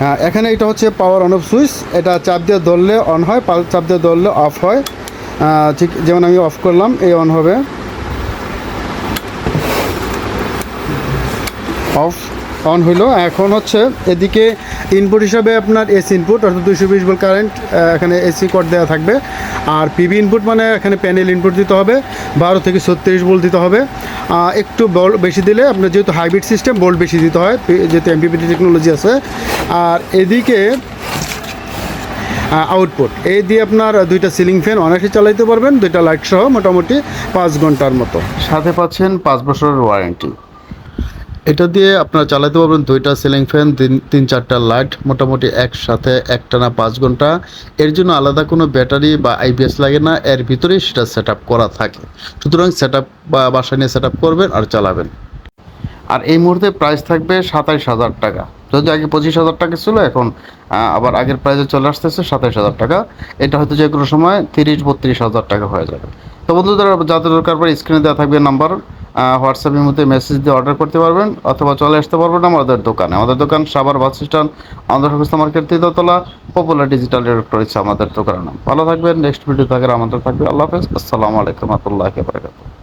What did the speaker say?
হ্যাঁ এখানে এটা হচ্ছে পাওয়ার অন অফ সুইচ এটা চাপ দিয়ে ধরলে অন হয়, পাল, চাপ দিয়ে ধরলে অফ হয়। ঠিক যেমন আমি অফ করলাম, এই অন হবে। অফ অন হইল। এখন হচ্ছে এদিকে ইনপুট হিসাবে আপনার এসি ইনপুট অর্থাৎ দুশো বিশ ভোল্ট কারেন্ট এখানে এসি কোড দেওয়া থাকবে। আর পিবি ইনপুট মানে এখানে প্যানেল ইনপুট দিতে হবে, বারো থেকে ছত্রিশ ভোল্ট দিতে হবে। একটু বল বেশি দিলে আপনার যেহেতু হাইব্রিড সিস্টেম ভোল্ট বেশি দিতে হয় যেহেতু এমপিপিটি টেকনোলজি আছে। আর এদিকে আউটপুট এই দিয়ে আপনার দুইটা সিলিং ফ্যান অনায়াসে চালাইতে পারবেন, দুইটা লাইট সহ মোটামুটি পাঁচ ঘণ্টার মতো। সাথে পাচ্ছেন পাঁচ বছরের ওয়ারেন্টি এটা দিয়ে আপনারা চালাতে পারবেন দুইটা সিলিং ফ্যান তিন চারটা লাইট মোটামুটি একসাথে একটানা পাঁচ ঘণ্টা। এর জন্য আলাদা কোনো ব্যাটারি বা আইপিএস লাগে না, এর ভিতরেই সেটা সেট করা থাকে। সুতরাং সেট বা বাসায় নিয়ে সেট করবেন আর চালাবেন। আর এই মুহূর্তে প্রাইস থাকবে সাতাইশ হাজার টাকা। যদি আগে পঁচিশ হাজার টাকা ছিল, এখন আবার আগের প্রাইসে চলে আসতেছে সাতাইশ হাজার টাকা। এটা হয়তো যে কোনো সময় তিরিশ বত্রিশ হাজার টাকা হয়ে যাবে। তো বন্ধুদের যাদের দরকার পড়ে স্ক্রিনে দেওয়া থাকবে নাম্বার হোয়াটসঅ্যাপের মধ্যে মেসেজ দিয়ে অর্ডার করতে পারবেন অথবা চলে আসতে পারবেন আমাদের দোকানে। আমাদের দোকান সাবার বাস স্ট্যান্ড অন্ধ্রপ্রদেশ মার্কেট তৃতীয়তলা পপুলার ডিজিটাল ইলেকট্রনিক্স আমাদের দোকানের নাম। ভালো থাকবেন নেক্সট ভিডিও থাকার আমাদের থাকবে। আল্লাহ হাফেজ। আসসালামু আলাইকুম রহমতুল্লাহ বারকাতুহ।